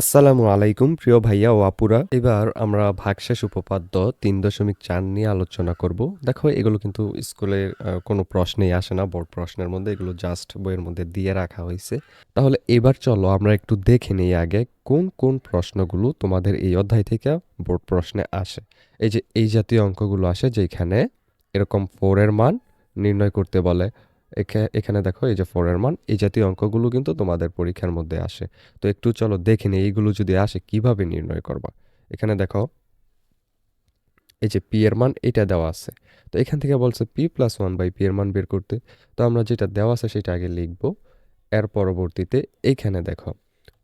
আসসালামু আলাইকুম, প্রিয় ভাইয়া ও আপুরা। এবার আমরা ভাগশেষ উপপাদ্য তিন দশমিক চার নিয়ে আলোচনা করব। দেখো, এগুলো কিন্তু স্কুলের কোনো প্রশ্নেই আসে না, বোর্ড প্রশ্নের মধ্যে। এগুলো জাস্ট বইয়ের মধ্যে দিয়ে রাখা হয়েছে। তাহলে এবার চলো, আমরা একটু দেখে নিই আগে কোন কোন প্রশ্নগুলো তোমাদের এই অধ্যায় থেকে বোর্ড প্রশ্নে আসে। এই যে, এই জাতীয় অঙ্কগুলো আসে, যেখানে এরকম ফোরের মান নির্ণয় করতে বলে। এখানে দেখো এই যে ফোরের মান, এই জাতীয় অঙ্কগুলো কিন্তু তোমাদের পরীক্ষার মধ্যে আসে। তো একটু চলো দেখে নিই, এইগুলো যদি আসে, কীভাবে নির্ণয় করবা? এখানে দেখো, এই যে পি এর মান এটা দেওয়া আছে। তো এখান থেকে বলছে P plus one by P এর মান বের করতে। তো আমরা যেটা দেওয়া আছে, সেটা আগে লিখব। এর পরবর্তীতে এইখানে দেখো,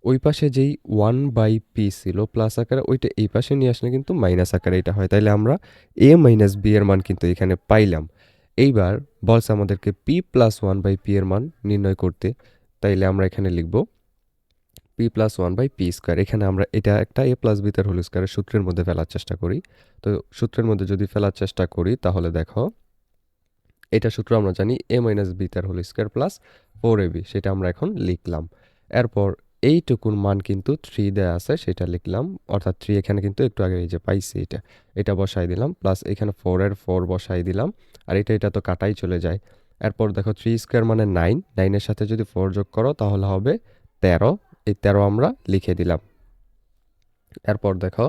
ওই পাশে যেই ওয়ান বাই পি ছিল প্লাস আকারে, ওইটা এই পাশে নিয়ে আসলে কিন্তু মাইনাস আকারে এটা হয়। তাইলে আমরা এ মাইনাস বি এর মান কিন্তু এখানে পাইলাম। এইবার বলছে আমাদেরকে P plus one by P এর মান নির্ণয় করতে। তাইলে আমরা এখানে লিখব P plus one by P square এখানে আমরা এটা একটা এ প্লাস বি তার হোল স্কোয়ারের সূত্রের মধ্যে ফেলার চেষ্টা করি। তো সূত্রের মধ্যে যদি ফেলার চেষ্টা করি, তাহলে দেখো, এটা সূত্র আমরা জানি এ মাইনাস বি তার whole square plus four A B সেটা আমরা এখন লিখলাম। এরপর এইটুকুর মান কিন্তু থ্রি দেয়া আছে, সেটা লিখলাম। অর্থাৎ থ্রি এখানে কিন্তু একটু আগে এই যে পাইছি এটা এটা বসাই দিলাম প্লাস এখানে ফোরের ফোর বসাই দিলাম, আর এটা এটা তো কাটাই চলে যায়। এরপর দেখো থ্রি স্কোয়ার মানে নাইন নাইনের সাথে যদি ফোর যোগ করো, তাহলে হবে তেরো। এই তেরো আমরা লিখে দিলাম। এরপর দেখো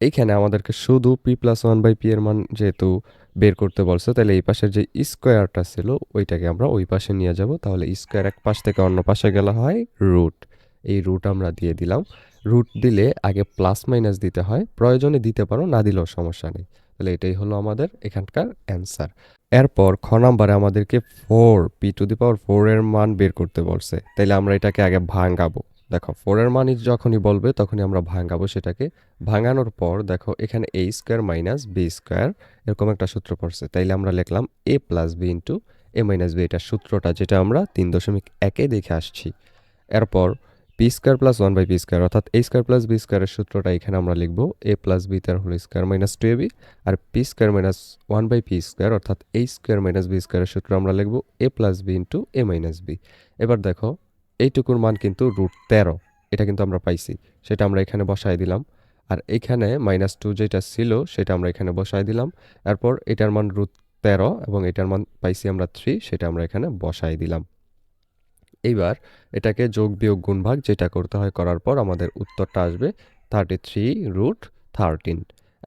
এইখানে আমাদেরকে শুধু P plus one by P এর মান যেহেতু বের করতে বলছে, তাহলে এই পাশের যে স্কোয়ারটা ছিল, ওইটাকে আমরা ওই পাশে নিয়ে যাব। তাহলে স্কোয়ার এক পাশ থেকে অন্য পাশে গেলে হয় রুট এই রুট আমরা দিয়ে দিলাম। রুট দিলে আগে প্লাস মাইনাস দিতে হয়। প্রয়োজনে দিতে পারো, না দিলেও সমস্যা নেই। তাহলে এটাই হলো আমাদের এখানকার অ্যান্সার এরপর খ নাম্বারে আমাদেরকে four P to the power four এর মান বের করতে বলছে। তাইলে আমরা এটাকে আগে ভাঙাবো। দেখো ফোর এর মান যখনই বলবে, তখনই আমরা ভাঙাবো সেটাকে। ভাঙানোর পর দেখো, এখানে A square minus B square এরকম একটা সূত্র পড়ছে। তাইলে আমরা লিখলাম A plus B into A minus B এটা সূত্রটা যেটা আমরা তিন দশমিক একে দেখে আসছি। এরপর P square plus one by P square অর্থাৎ এ স্কোয়ার প্লাস বি স্কোয়ারের সূত্রটা এখানে আমরা লিখব এ প্লাস বি তার whole square minus two A B R P square minus one by P square অর্থাৎ এ স্কোয়ার মাইনাস বি স্কোয়ারের সূত্র আমরা লিখব A plus B into A minus B এবার দেখো, এইটুকুর মান কিন্তু রুট তেরো, এটা কিন্তু আমরা পাইছি, সেটা আমরা এখানে বসাই দিলাম। আর এখানে মাইনাস টু যেটা ছিল, সেটা আমরা এখানে বসাই দিলাম। এরপর এটার মান রুট তেরো এবং এটার মান পাইছি আমরা থ্রি সেটা আমরা এখানে বসাই দিলাম। এইবার এটাকে যোগ বিয়োগ গুণ ভাগ যেটা করতে হয় করার পর আমাদের উত্তরটা আসবে থার্টি থ্রি রুট থার্টিন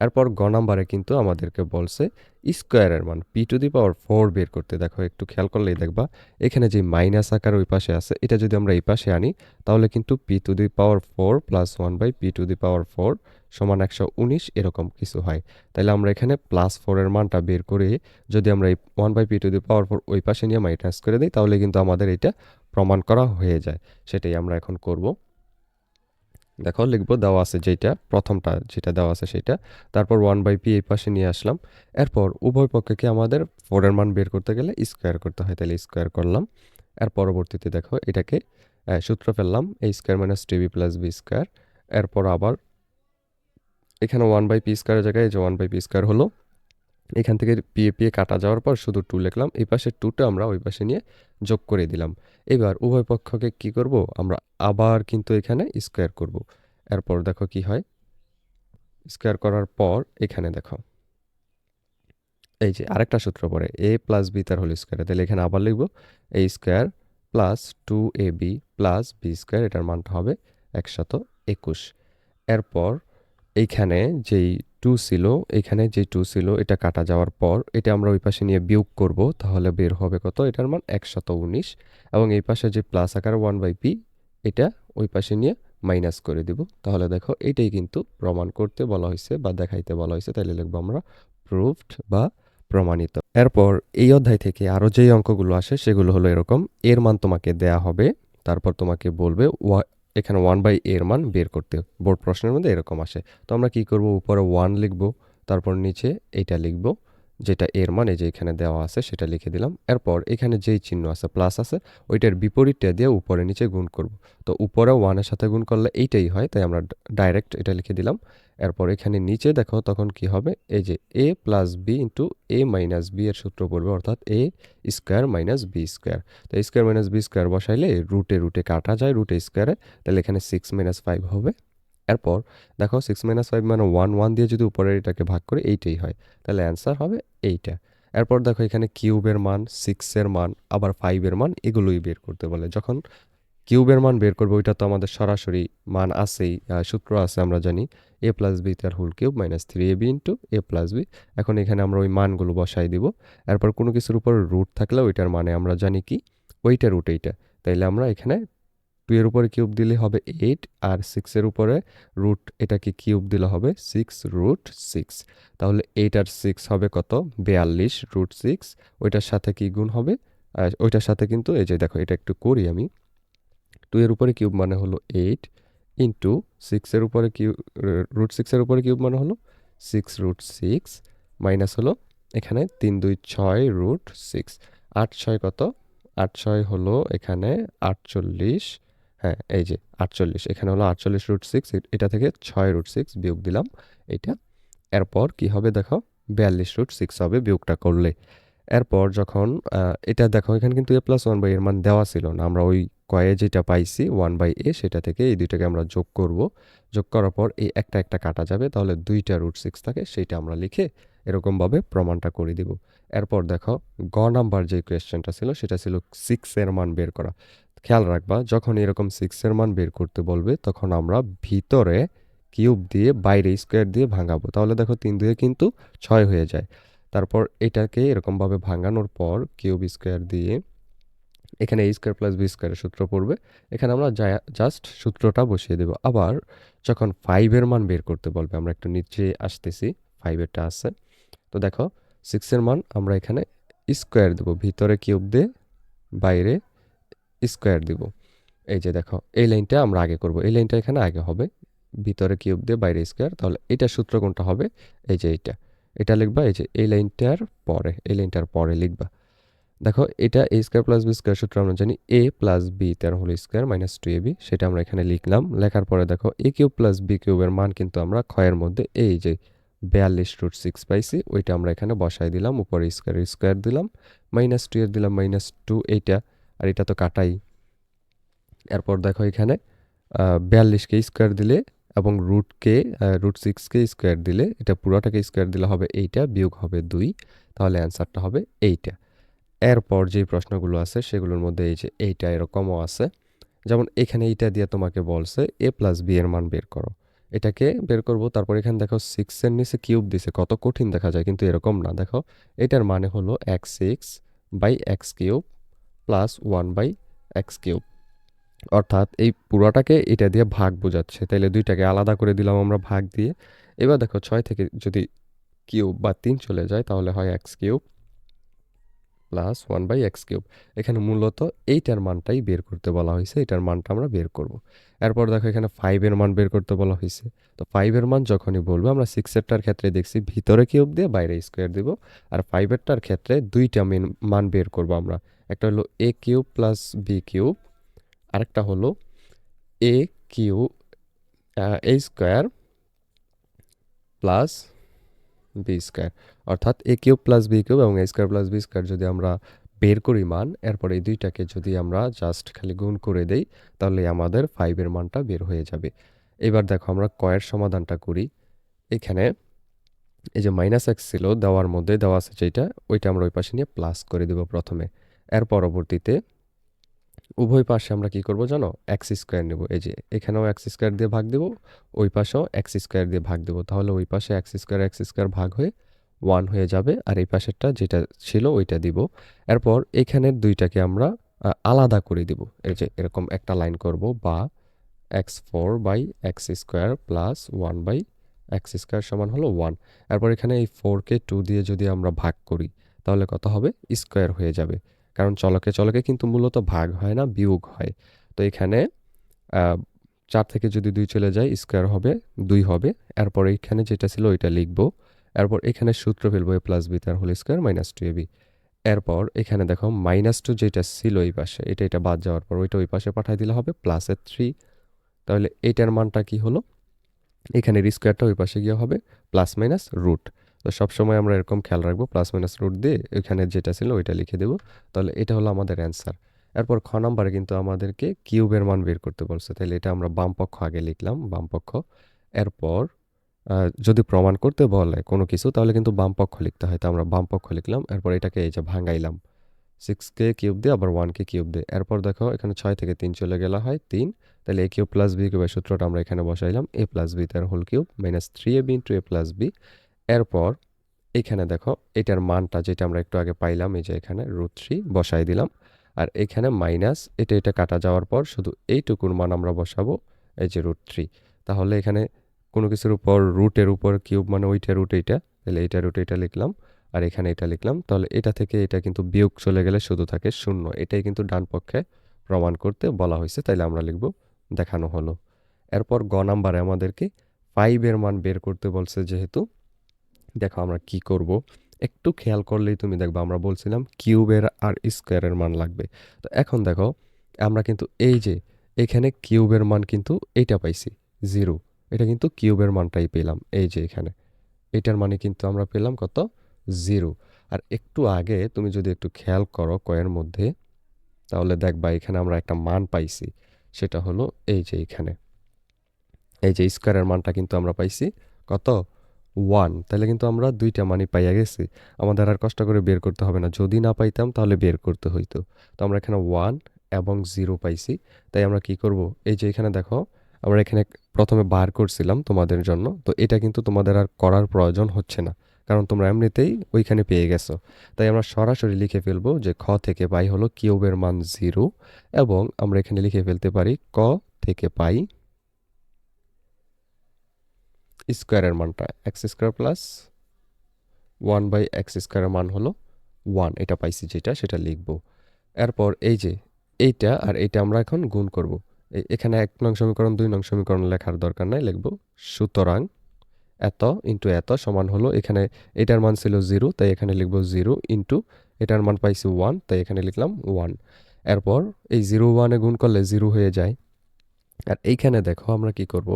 এরপর গ নাম্বারে কিন্তু আমাদেরকে বলছে স্কোয়ারের মান P to the power four বের করতে। দেখো, একটু খেয়াল করলেই দেখবা, এখানে যে মাইনাস আকার ওই পাশে আছে, এটা যদি আমরা এই পাশে আনি, তাহলে কিন্তু P to the power four plus one by P to the power four সমান একশো উনিশ এরকম কিছু হয়। তাহলে আমরা এখানে প্লাস ফোরের মানটা বের করে যদি আমরা এই one by P to the power four ওই পাশে নিয়ে মাইনাস করে দিই, তাহলে কিন্তু আমাদের এটা প্রমাণ করা হয়ে যায়। সেটাই আমরা এখন করব। দেখো, লিখব দেওয়া আছে যেটা প্রথমটা যেটা দেওয়া আছে সেটা। তারপর ওয়ান বাই পি এই পাশে নিয়ে আসলাম। এরপর উভয় পক্ষকে আমাদের ফোরের মান বের করতে গেলে স্কোয়ার করতে হয়। তাহলে স্কোয়ার করলাম। এর পরবর্তীতে দেখো, এটাকে সূত্র ফেললাম। এই square minus TV plus B square এরপর আবার এখানে ওয়ান বাই পি স্কোয়ারের জায়গায় যে ওয়ান বাই পি স্কোয়ার হলো। এখান থেকে পিএ পিএ কাটা যাওয়ার পর শুধু টু লিখলাম, এই পাশে টুটা আমরা ওই পাশে নিয়ে যোগ করে দিলাম। এবার উভয় পক্ষকে কি করব? আমরা আবার কিন্তু এখানে স্কোয়ার করব। এরপর দেখো কি হয়? স্কোয়ার করার পর এখানে দেখো। এই যে আরেকটা সূত্র পড়ে এ প্লাস বি তার হোল স্কোয়ার তাহলে এখানে আবার লিখব A square plus two A B plus B square এটার মানটা হবে একশত একুশ। এরপর এইখানে যেই টু ছিল, এখানে যে টু ছিল, এটা কাটা যাওয়ার পর, এটা আমরা ওই পাশে নিয়ে বিয়োগ করব, তাহলে বের হবে কত? এটার মান একশত উনিশ, এবং এই পাশে যে প্লাস আকার ওয়ান বাই পি এটা ওই পাশে নিয়ে মাইনাস করে দিব। তাহলে দেখো, এটাই কিন্তু প্রমাণ করতে বলা হয়েছে বা দেখাইতে বলা হয়েছে, তাইলে লিখব আমরা প্রুফড বা প্রমাণিত। এরপর এই অধ্যায় থেকে আরও যেই অঙ্কগুলো আসে, সেগুলো হলো এরকম, এর মান তোমাকে দেয়া হবে, তারপর তোমাকে বলবে এখানে ওয়ান বাই এর মান বের করতে বোর্ড প্রশ্নের মধ্যে এরকম আসে। তো আমরা কি করব? উপরে ওয়ান লিখব, তারপর নিচে এটা লিখব, যেটা এর মানে যে এখানে দেওয়া আছে, সেটা লিখে দিলাম। এরপর এখানে যেই চিহ্ন আছে প্লাস আছে, ওইটার বিপরীতটা দিয়ে উপরে নিচে গুণ করব। তো উপরে ওয়ানের সাথে গুণ করলে এইটাই হয়, তাই আমরা ডাইরেক্ট এটা লিখে দিলাম। এরপর এখানে নিচে দেখো তখন কি হবে? এই যে A plus B into A minus B এর সূত্র পড়বে অর্থাৎ A square minus B square তো স্কোয়ার মাইনাস বি স্কোয়ার বসাইলে রুটে রুটে কাটা যায় রুটে স্কোয়ারে তাহলে এখানে সিক্স মাইনাস ফাইভ হবে। এরপর দেখো সিক্স মাইনাস ফাইভ মানে ওয়ান ওয়ান দিয়ে যদি উপরের এটাকে ভাগ করে, এইটাই হয়। তাহলে অ্যান্সার হবে এইটা। এরপর দেখো এখানে কিউবের মান সিক্সের মান, আবার ফাইভের মান, এগুলোই বের করতে বলে। যখন কিউবের মান বের করব, ওইটা তো আমাদের সরাসরি মান আছেই সূত্র আছে আমরা জানি। এ প্লাস বি তার whole cube minus three A B into A plus B. এখন এখানে আমরা ওই মানগুলো বসাই দিব। এরপর কোনো কিছুর উপর রুট থাকলে ওইটার মানে আমরা জানি কি? ওইটা রুট এইটা। তাইলে আমরা এখানে টু এর উপরে কিউব দিলে হবে এইট আর সিক্সের উপরে রুট এটাকে কিউব দিলে হবে সিক্স রুট সিক্স। তাহলে এইট আর সিক্স হবে কত? বেয়াল্লিশ রুট সিক্স। ওইটার সাথে কি গুণ হবে? ওইটার সাথে কিন্তু এই যে দেখো, এটা একটু করি আমি। টু এর উপরে কিউব মানে হলো এইট ইন্টু সিক্সের উপরে কিউ রুট সিক্সের উপরে কিউব মানে হলো সিক্স রুট সিক্স মাইনাস হলো এখানে তিন, দুই, ছয় রুট সিক্স আট, ছয় কত? আট, ছয় হলো এখানে আটচল্লিশ। হ্যাঁ এই যে আটচল্লিশ, এখানে হলো আটচল্লিশ রুট সিক্স এটা থেকে ছয় রুট সিক্স বিয়োগ দিলাম এইটা এরপর কি হবে দেখো? বিয়াল্লিশ রুট সিক্স হবে বিয়োগটা করলে। এরপর যখন এটা দেখো এখানে কিন্তু এ প্লাস ওয়ান বাই এর মান দেওয়া ছিল না, আমরা ওই কয়ে যেটা পাইছি ওয়ান বাই এ সেটা থেকে এই দুইটাকে আমরা যোগ করব। যোগ করার পর এই একটা একটা কাটা যাবে, তাহলে দুইটা রুট সিক্স থাকে, সেইটা আমরা লিখে এরকমভাবে প্রমাণটা করে দিব। এরপর দেখো, গ নাম্বার যে কোয়েশ্চেনটা ছিল, সেটা ছিল সিক্সের মান বের করা। খেয়াল রাখবা, যখন এরকম সিক্সের মান বের করতে বলবে, তখন আমরা ভিতরে কিউব দিয়ে বাইরে স্কোয়ার দিয়ে ভাঙাবো। তাহলে দেখো তিন দুয়ে কিন্তু ছয় হয়ে যায়। তারপর এটাকে এরকমভাবে ভাঙানোর পর কিউব স্কোয়ার দিয়ে এখানে এ স্কোয়ার প্লাস বি স্কোয়ারের সূত্র পড়বে। এখানে আমরা জাস্ট সূত্রটা বসিয়ে দেব। আবার যখন ফাইভের মান বের করতে বলবে, আমরা একটু নিচে আসতেছি ফাইভেরটা আছে। তো দেখো সিক্সের মান আমরা এখানে স্কোয়ার দেবো, ভিতরে কিউব দিয়ে বাইরে স্কোয়ার দিব। এই যে দেখো, এই লাইনটা আমরা আগে করব। এই লাইনটা এখানে আগে হবে, ভিতরে কিউব দিয়ে বাইরে স্কোয়ার তাহলে এটা সূত্র কোনটা হবে? এই যে এইটা। এটা লিখবা, এই যে এই লাইনটার পরে, এই লাইনটার পরে লিখবা। দেখো, এটা A square plus B square সূত্র আমরা জানি এ প্লাস বি তার whole square minus two A B সেটা আমরা এখানে লিখলাম। লেখার পরে দেখো এ কিউব প্লাস বি কিউবের মান কিন্তু আমরা ক্ষয়ের মধ্যে এই যে বিয়াল্লিশ রুট সিক্স পাইছি, ওইটা আমরা এখানে বসাই দিলাম, উপরে স্কোয়ার স্কোয়ার দিলাম মাইনাস টু এর দিলাম মাইনাস টু এইটা, আর এটা তো কাটাই। এরপর দেখো এখানে বিয়াল্লিশকে স্কোয়ার দিলে এবং রুটকে রুট সিক্সকে স্কোয়ার দিলে, এটা পুরোটাকে স্কোয়ার দিলে হবে এইটা, বিয়োগ হবে দুই, তাহলে অ্যান্সারটা হবে এইটা। এরপর যে প্রশ্নগুলো আছে সেগুলোর মধ্যে এই যে এইটা এরকমও আছে। যেমন এখানে এইটা দিয়ে তোমাকে বলছে এ প্লাস বি এর মান বের করো। এটাকে বের করব, তারপর এখানে দেখো সিক্সের নিচে কিউব দিছে, কত কঠিন দেখা যায়, কিন্তু এরকম না। দেখো, এটার মানে হলো X six by X cube plus one by X cube অর্থাৎ এই পুরোটাকে এটা দিয়ে ভাগ বোঝাচ্ছে। তাইলে দুইটাকে আলাদা করে দিলাম আমরা ভাগ দিয়ে। এবার দেখো ছয় থেকে যদি কিউব বা তিন চলে যায়, তাহলে হয় X cube plus one by X cube এখানে মূলত এইটার মানটাই বের করতে বলা হয়েছে, এটার মানটা আমরা বের করব। এরপর দেখো এখানে ফাইভের মান বের করতে বলা হয়েছে। তো ফাইভের মান যখনই বলব, আমরা সিক্সেরটার ক্ষেত্রে দেখছি ভিতরে কিউব দিয়ে বাইরে স্কোয়ার দিব, আর ফাইভেরটার ক্ষেত্রে দুইটা মেন মান বের করব আমরা। একটা হলো A cube plus B cube আরেকটা হলো A Q A square plus B square অর্থাৎ A cube plus B cube এবং A square plus B square যদি আমরা বের করি মান, এরপর এই দুইটাকে যদি আমরা জাস্ট খালি গুণ করে দেই, তাহলে আমাদের ফাইভের মানটা বের হয়ে যাবে। এবার দেখো আমরা কয়ের সমাধানটা করি। এখানে এই যে মাইনাস এক্স ছিল, দেওয়ার মধ্যে দেওয়া আছে যেটা ওইটা আমরা ওই পাশে নিয়ে প্লাস করে দেব প্রথমে। এর পরবর্তীতে উভয় পাশে আমরা কি করব জানো? এক্স স্কোয়ার নেব। এই যে, এখানেও এক্স স্কোয়ার দিয়ে ভাগ দেব, ওই পাশেও এক্স স্কোয়ার দিয়ে ভাগ দেব। তাহলে ওই পাশে এক্স স্কোয়ার এক্স স্কোয়ার ভাগ হয়ে ওয়ান হয়ে যাবে আর এই পাশেরটা যেটা ছিল ওইটা দিব। এরপর এখানের দুইটাকে আমরা আলাদা করে দিব। এই যে, এরকম একটা লাইন করব বা X four by X square plus one by X square সমান হলো ওয়ান এরপর এখানে এই ফোরকে টু দিয়ে যদি আমরা ভাগ করি, তাহলে কত হবে? স্কোয়ার হয়ে যাবে। কারণ চলকে চলকে কিন্তু মূলত ভাগ হয় না, বিয়োগ হয়। তো এখানে চার থেকে যদি দুই চলে যায়, স্কোয়ার হবে, দুই হবে। এরপর এখানে যেটা ছিল ওইটা লিখব। এরপর এখানে সূত্র ফেলব, এ প্লাস বি তার whole square minus two A B এরপর এখানে দেখো মাইনাস টু যেটা ছিল এই পাশে, এটা এটা বাদ যাওয়ার পর ওইটা ওই পাশে পাঠিয়ে দিলে হবে প্লাসের থ্রি তাহলে এটার মানটা কি হলো? এখানের স্কোয়ারটা ওই পাশে গিয়ে হবে প্লাস মাইনাস রুট তো সবসময় আমরা এরকম খেয়াল রাখব প্লাস মাইনাস রুট দিয়ে এখানে যেটা ছিল ওইটা লিখে দেবো। তাহলে এটা হলো আমাদের অ্যান্সার এরপর খ নাম্বারে কিন্তু আমাদেরকে কিউবের মান বের করতে বলছে। তাহলে এটা আমরা বাম পক্ষ আগে লিখলাম, বাম পক্ষ। এরপর যদি প্রমাণ করতে বলে কোনো কিছু, তাহলে কিন্তু বাম পক্ষ লিখতে হয়। তো আমরা বাম পক্ষ লিখলাম, এরপর এটাকে এই যে ভাঙাইলাম। সিক্সকে কিউব দিয়ে, আবার ওয়ানকে কিউব দিয়ে। এরপর দেখো, এখানে ছয় থেকে তিন চলে গেলে হয় তিন। তাহলে এ কিউব প্লাস বি কিউবের সূত্রটা আমরা এখানে বসাইলাম। এ প্লাস বি তার whole cube minus three A B into A plus B এরপর এখানে দেখো, এটার মানটা যেটা আমরা একটু আগে পাইলাম, এই যে এখানে রুট থ্রি বসাই দিলাম। আর এখানে মাইনাস এটা এটা কাটা যাওয়ার পর শুধু এইটুকুর মান আমরা বসাবো, এই যে রুট থ্রি তাহলে এখানে কোনো কিছুর উপর রুটের উপর কিউব মানে ওইটা রুট এইটা, তাহলে এইটা রুট এইটা লিখলাম, আর এখানে এটা লিখলাম। তাহলে এটা থেকে এটা কিন্তু বিয়োগ চলে গেলে শুধু থাকে শূন্য। এটাই কিন্তু ডান পক্ষে প্রমাণ করতে বলা হয়েছে, তাইলে আমরা লিখব দেখানো হলো। এরপর গ নাম্বারে আমাদেরকে ফাইভের মান বের করতে বলছে যেহেতু দেখো আমরা কি করব? একটু খেয়াল করলেই তুমি দেখবা আমরা বলছিলাম কিউবের আর স্কোয়ারের মান লাগবে। তো এখন দেখো, আমরা কিন্তু এই যে এখানে কিউবের মান কিন্তু এইটা পাইছি, জিরো। এটা কিন্তু কিউবের মানটাই পেলাম, এই যে এখানে। এটার মানে কিন্তু আমরা পেলাম কত? জিরো। আর একটু আগে তুমি যদি একটু খেয়াল করো কয়ের মধ্যে, তাহলে দেখবা এখানে আমরা একটা মান পাইছি, সেটা হলো এই যে এখানে। এই যে স্কোয়ারের মানটা কিন্তু আমরা পাইছি কত? ওয়ান তাহলে কিন্তু আমরা দুইটা মানি পাইয়া গেছি। আমাদের আর কষ্ট করে বের করতে হবে না। যদি না পাইতাম, তাহলে বের করতে হইতো। তো আমরা এখানে ওয়ান এবং জিরো পাইছি। তাই আমরা কি করব? এই যে এখানে দেখো, আমরা এখানে প্রথমে বার করছিলাম তোমাদের জন্য। তো এটা কিন্তু তোমাদের আর করার প্রয়োজন হচ্ছে না। কারণ তোমরা এমনিতেই ওইখানে পেয়ে গেছো। তাই আমরা সরাসরি লিখে ফেলব যে খ থেকে পাই হলো কিউবের মান জিরো এবং আমরা এখানে লিখে ফেলতে পারি ক থেকে পাই স্কোয়ারের মানটা, X square plus one by X স্কোয়ারের মান হলো ওয়ান। এটা পাইছি যেটা, সেটা লিখব। এরপর এই যে, এইটা আর এইটা আমরা এখন গুণ করব। এখানে এক নং সমীকরণ, দুই নং সমীকরণ লেখার দরকার নাই, লিখব। সুতরাং এত ইন্টু এত সমান হলো, এখানে এটার মান ছিল জিরো, তাই এখানে লিখব জিরো ইন্টু, এটার মান পাইছি ওয়ান, তাই এখানে লিখলাম ওয়ান। এরপর এই জিরো ওয়ানে গুণ করলে জিরো হয়ে যায়। আর এইখানে দেখো আমরা কি করব,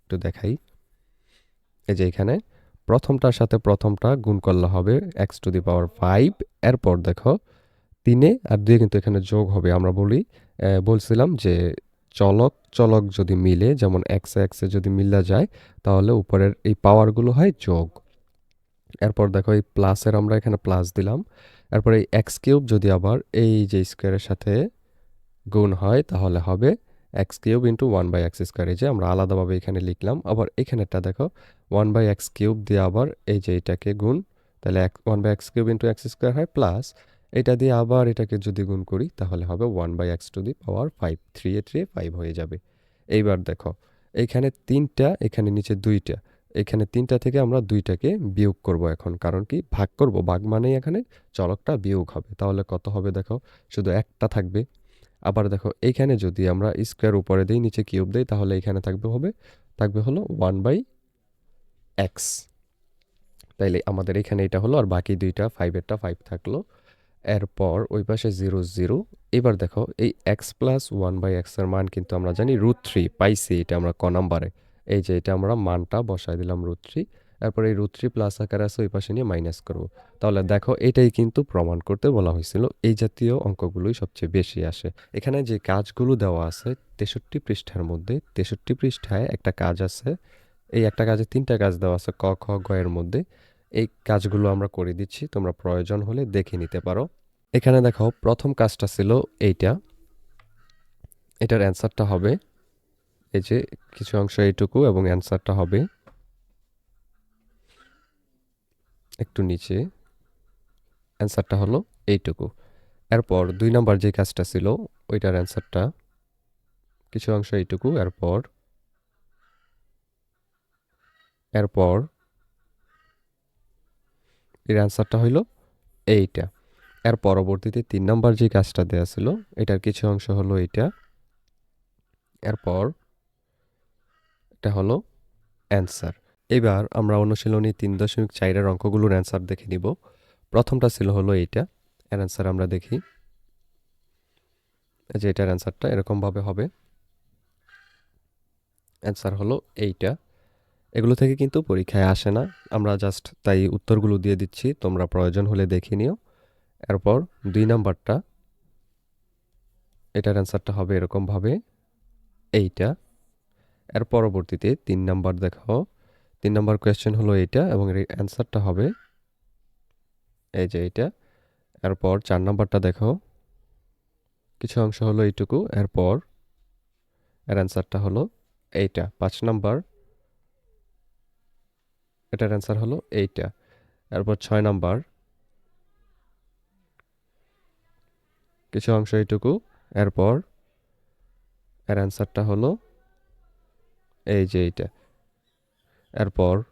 একটু দেখাই। এই যে এখানে, প্রথমটার সাথে প্রথমটা গুণ করলে হবে X to the power five এরপর দেখো তিনে আর দুয়ে কিন্তু এখানে যোগ হবে। আমরা বলি বলছিলাম যে চলক চলক যদি মিলে, যেমন এক্সে এক্সে যদি মিলা যায়, তাহলে উপরের এই পাওয়ারগুলো হয় যোগ। এরপর দেখো এই প্লাসের আমরা এখানে প্লাস দিলাম। এরপর এই এক্স কিউব যদি আবার এই যে স্কোয়ারের সাথে গুণ হয়, তাহলে হবে x cube into one by x square এই যে আমরা আলাদাভাবে এখানে লিখলাম, আবার এখানেরটা দেখো ওয়ান বাই এক্স কিউব দিয়ে আবার এই যে এটাকে গুণ, তাহলে এক one by x cube into x square হয় প্লাস এটা দিয়ে আবার এটাকে যদি গুণ করি, তাহলে হবে one by x to the power five three A three five হয়ে যাবে। এইবার দেখো এইখানে তিনটা, এখানে নিচে দুইটা, এখানে তিনটা থেকে আমরা দুইটাকে বিয়োগ করব এখন, কারণ কি, ভাগ করব, ভাগ মানেই এখানে চলকটা বিয়োগ হবে। তাহলে কত হবে দেখো, শুধু একটা থাকবে। আবার দেখো, এইখানে যদি আমরা স্কোয়ার উপরে দিই, নিচে কিউব দিই, তাহলে এখানে থাকবে হবে, থাকবে হলো ওয়ান বাই এক্স তাইলে আমাদের এখানে এটা হলো, আর বাকি দুইটা ফাইভেরটা ফাইভ থাকল। এরপর ওই পাশে জিরো জিরো এবার দেখো, এই এক্স প্লাস ওয়ান বাই এক্সের মান কিন্তু আমরা জানি রুট থ্রি পাইছি এটা আমরা ক নাম্বারে এই যে এটা আমরা মানটা বসাই দিলাম রুট থ্রি এরপর এই রুট থ্রি প্লাস আকার আছে, ওই পাশে নিয়ে মাইনাস করব। তাহলে দেখো, এটাই কিন্তু প্রমাণ করতে বলা হয়েছিল, এই জাতীয় অঙ্কগুলোই সবচেয়ে বেশি আসে। এখানে যে কাজগুলো দেওয়া আছে, তেষট্টি পৃষ্ঠার মধ্যে, তেষট্টি পৃষ্ঠায় একটা কাজ আছে, এই একটা কাজে তিনটা কাজ দেওয়া আছে, ক, খ, গ এর মধ্যে। এই কাজগুলো আমরা করে দিচ্ছি, তোমরা প্রয়োজন হলে দেখে নিতে পারো। এখানে দেখো, প্রথম কাজটা ছিল এইটা। এটার অ্যান্সারটা হবে, এই যে কিছু অংশ এইটুকু এবং অ্যান্সারটা হবে। একটু নিচে। অ্যান্সারটা হলো এইটুকু। এরপর দুই নাম্বার যে কাজটা ছিল, ওইটার অ্যান্সারটা কিছু অংশ এইটুকু। এরপর এরপর এর অ্যান্সারটা হইল এইটা। এর পরবর্তীতে তিন নাম্বার যে কাজটা দেওয়া ছিল, এটার কিছু অংশ হলো এইটা। এরপর, এটা হলো অ্যান্সার এবার আমরা অনুশীলনী তিন দশমিক চারের অঙ্কগুলোর অ্যান্সার দেখে নিব। প্রথমটা ছিল হলো এইটা, এর অ্যান্সার আমরা দেখি। যে এটার অ্যান্সারটা এরকমভাবে হবে। অ্যান্সার হলো এইটা। এগুলো থেকে কিন্তু পরীক্ষায় আসে না। আমরা জাস্ট তাই উত্তরগুলো দিয়ে দিচ্ছি। তোমরা প্রয়োজন হলে দেখে নিও। এরপর দুই নাম্বারটা। এটার অ্যান্সারটা হবে এরকমভাবে। এইটা। এর পরবর্তীতে তিন নাম্বার দেখাও। তিন নাম্বার কোয়েশ্চেন হলো এইটা এবং এর অ্যান্সারটা হবে এই যে এইটা। এরপর চার নাম্বারটা দেখো কিছু অংশ হলো এইটুকু, এরপর এর অ্যান্সারটা হলো এইটা, পাঁচ নম্বর। এটার অ্যান্সার হলো এইটা। এরপর ছয় নাম্বার। কিছু অংশ এইটুকু, এরপর এর অ্যান্সারটা হলো এই যে এইটা। এরপর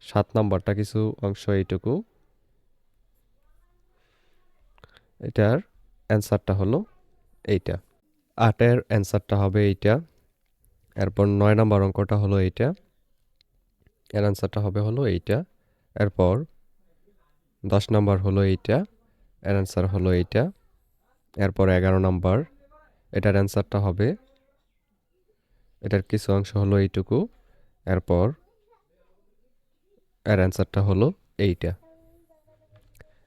সাত নাম্বারটা কিছু অংশ এইটুকু। এটার অ্যান্সারটা হলো এইটা। আটের অ্যান্সারটা হবে এইটা। এরপর নয় নাম্বার অঙ্কটা হলো এইটা। এর অ্যান্সারটা হবে হলো এইটা। এরপর দশ নাম্বার হলো এইটা। এর অ্যান্সার হলো এইটা। এরপর এগারো নাম্বার। এটার অ্যান্সারটা হবে, এটার কিছু অংশ হলো এইটুকু। এরপর এর অ্যান্সারটা হলো এইটা।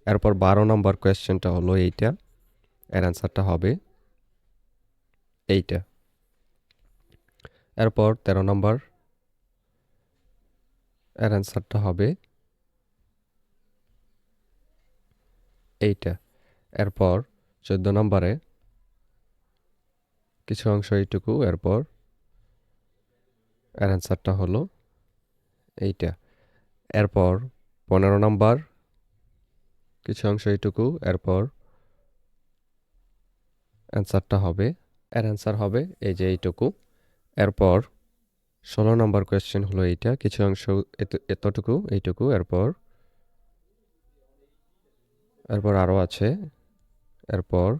এরপর বারো নম্বর কোয়েশ্চেনটা হলো এইটা। এর অ্যান্সারটা হবে এইটা। এরপর তেরো নম্বর এর অ্যান্সারটা হবে এইটা। এরপর চোদ্দ নম্বরে কিছু অংশ এইটুকু, এরপর এর অ্যান্সারটা হলো এইটা। এরপর পনেরো নাম্বার, কিছু অংশ এইটুকু, এরপর অ্যান্সারটা হবে, এর অ্যান্সার হবে এই যে এইটুকু। এরপর ষোলো নম্বর কোয়েশ্চেন হলো এইটা, কিছু অংশ এত- এতটুকু, এইটুকু, এরপর এরপর আরও আছে, এরপর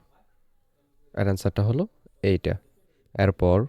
এর অ্যান্সারটা হলো এইটা। এরপর